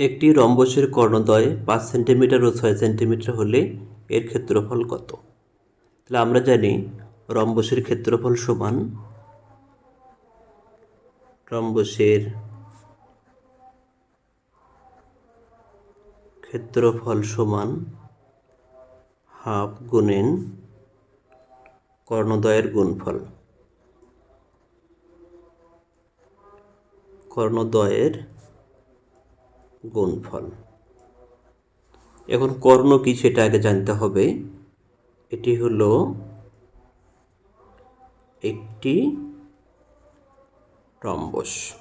একটি রম্বসের কর্ণদ্বয় পাঁচ সেন্টিমিটার ও ছয় সেন্টিমিটার হলে এর ক্ষেত্রফল কত? তাহলে আমরা জানি রম্বসের ক্ষেত্রফল সমান রম্বসের ক্ষেত্রফল সমান হাফ গুণেন কর্ণদ্বয়ের গুণফল। কর্ণদ্বয়ের গুণফল। এখন কর্ণ কি সেটা আগে জানতে হবে। এটি হলো একটি রম্বস।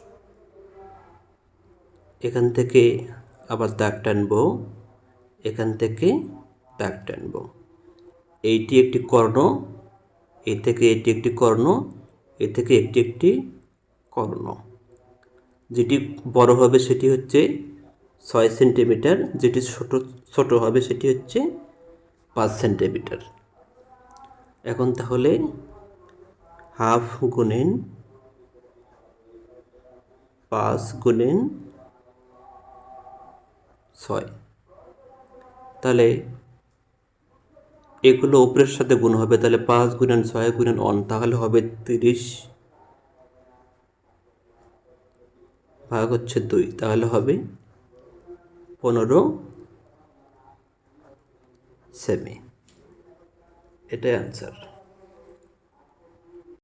এখান থেকে আবার দাগ টানবো। এখান থেকে দাগ টানবো। এইটি একটি কর্ণ, এ থেকে এটি একটি কর্ণ, এ থেকে এটি একটি কর্ণ। যেটি বড় হবে সেটি হচ্ছে ছয় সেন্টিমিটার, যেটি ছোট ছোট হবে সেটি হচ্ছে পাঁচ সেন্টিমিটার। এখন তাহলে হাফ গুণেন পাঁচ গুণেন ছয়। তাহলে এগুলো উপরের সাথে গুণ হবে, তাহলে পাঁচ গুণেন ছয় গুণেন অন তাহলে হবে তিরিশ ভাগ হচ্ছে দুই, তাহলে হবে পনেরো সেমি। এটাই অ্যান্সার